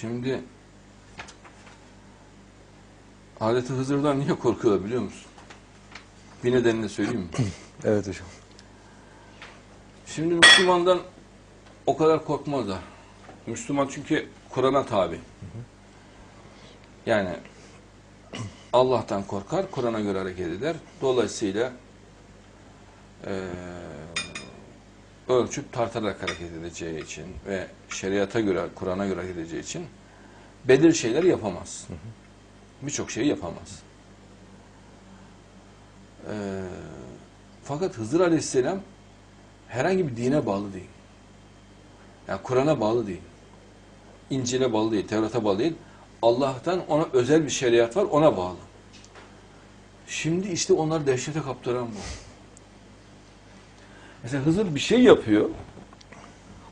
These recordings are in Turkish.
Şimdi Hazreti Hızır'dan niye korkuyorlar biliyor musun? Bir nedenini söyleyeyim mi? Evet hocam. Şimdi Müslümandan o kadar korkmazlar. Müslüman çünkü Kur'an'a tabi. Yani Allah'tan korkar, Kur'an'a göre hareket eder. Dolayısıyla eee ölçüp tartarak hareket edeceği için ve şeriata göre, Kur'an'a göre hareket edeceği için belirli şeyler yapamaz. Birçok şeyi yapamaz. Eee, fakat Hızır Aleyhisselam herhangi bir dine bağlı değil. Yani Kur'an'a bağlı değil. İncil'e bağlı değil, Tevrat'a bağlı değil. Allah'tan ona özel bir şeriat var, ona bağlı. Şimdi işte onlar dehşete kaptıran bu. Mesela Hızır bir şey yapıyor.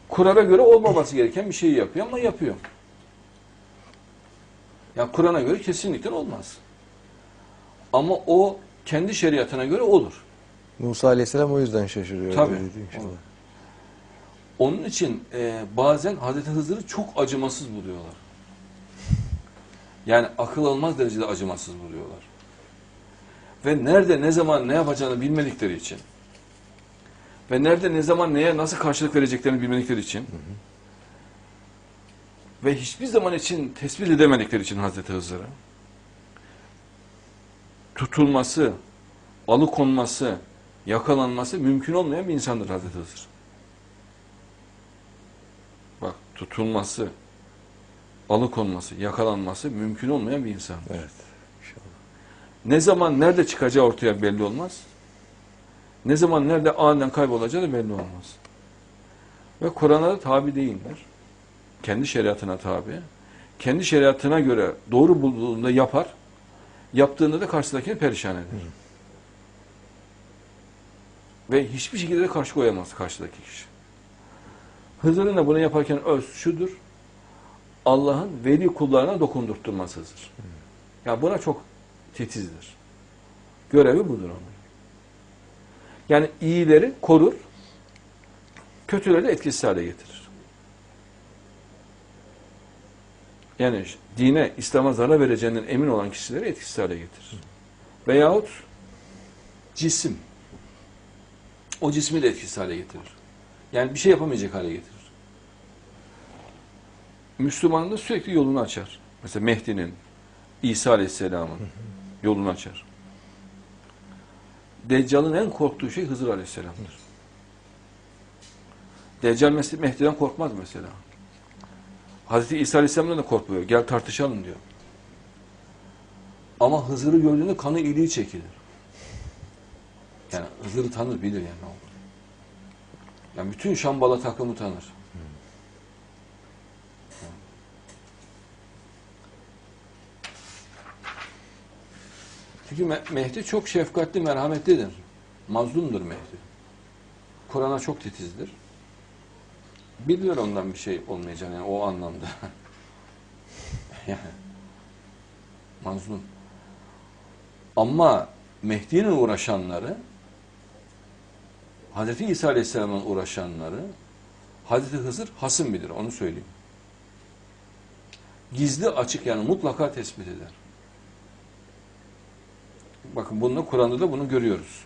Kur'an'a göre olmaması gereken bir şeyi yapıyor ama yapıyor. Yani Kur'an'a göre kesinlikle olmaz. Ama o kendi şeriatına göre olur. Musa Aleyhisselam o yüzden şaşırıyor. Tabii. Olur. Onun için e, bazen Hazreti Hızır'ı çok acımasız buluyorlar. Yani akıl almaz derecede acımasız buluyorlar. Ve nerede, ne zaman, ne yapacağını bilmedikleri için ve nerede, ne zaman, neye, nasıl karşılık vereceklerini bilmedikleri için ve hiçbir zaman için tespit edemedikleri için Hazreti Hızır'ı tutulması, alıkonması, yakalanması mümkün olmayan bir insandır Hazreti Hızır. Bak tutulması, alıkonması, yakalanması mümkün olmayan bir insan. Evet. İnşallah. Ne zaman nerede çıkacağı ortaya belli olmaz. Ne zaman nerede aniden kaybolacağı da belli olmaz. Ve Kur'an'a da tabi değiller. Kendi şeriatına tabi. Kendi şeriatına göre doğru bulduğunda yapar. Yaptığında da karşıdakini perişan eder. Ve hiçbir şekilde de karşı koyamaz karşıdaki kişi. Hızır'ın da bunu yaparken öz şudur. Allah'ın veli kullarına dokundurtturmasıdır. Ya buna çok titizdir. Görevi budur onun. Yani iyileri korur, kötüleri de etkisiz hale getirir. Yani dine, İslam'a zarar vereceğinden emin olan kişileri etkisiz hale getirir. Veyahut cisim. O cismi de etkisiz hale getirir. Yani bir şey yapamayacak hale getirir. Müslümanın da sürekli yolunu açar. Mesela Mehdi'nin, İsa Aleyhisselam'ın yolunu açar. Deccal'ın en korktuğu şey Hızır Aleyhisselam'dır. Deccal Mehdi'den korkmaz mesela. Hazreti İsa Aleyhisselam'dan da korkmuyor. Gel tartışalım diyor. Ama Hızır'ı gördüğünde kanı iliği çekilir. Yani Hızır'ı tanır, bilir yani. Yani bütün Şambala takımı tanır. Çünkü Me- Mehdi çok şefkatli, merhametlidir. Mazlumdur Mehdi. Kur'an'a çok titizdir. Bilir ondan bir şey olmayacağını yani o anlamda. yani mazlum. Ama Mehdi'nin uğraşanları Hazreti İsa Aleyhisselam'ın uğraşanları Hazreti Hızır hasım bilir onu söyleyeyim. Gizli açık yani mutlaka tespit eder. Bakın bunu Kur'an'da da bunu görüyoruz.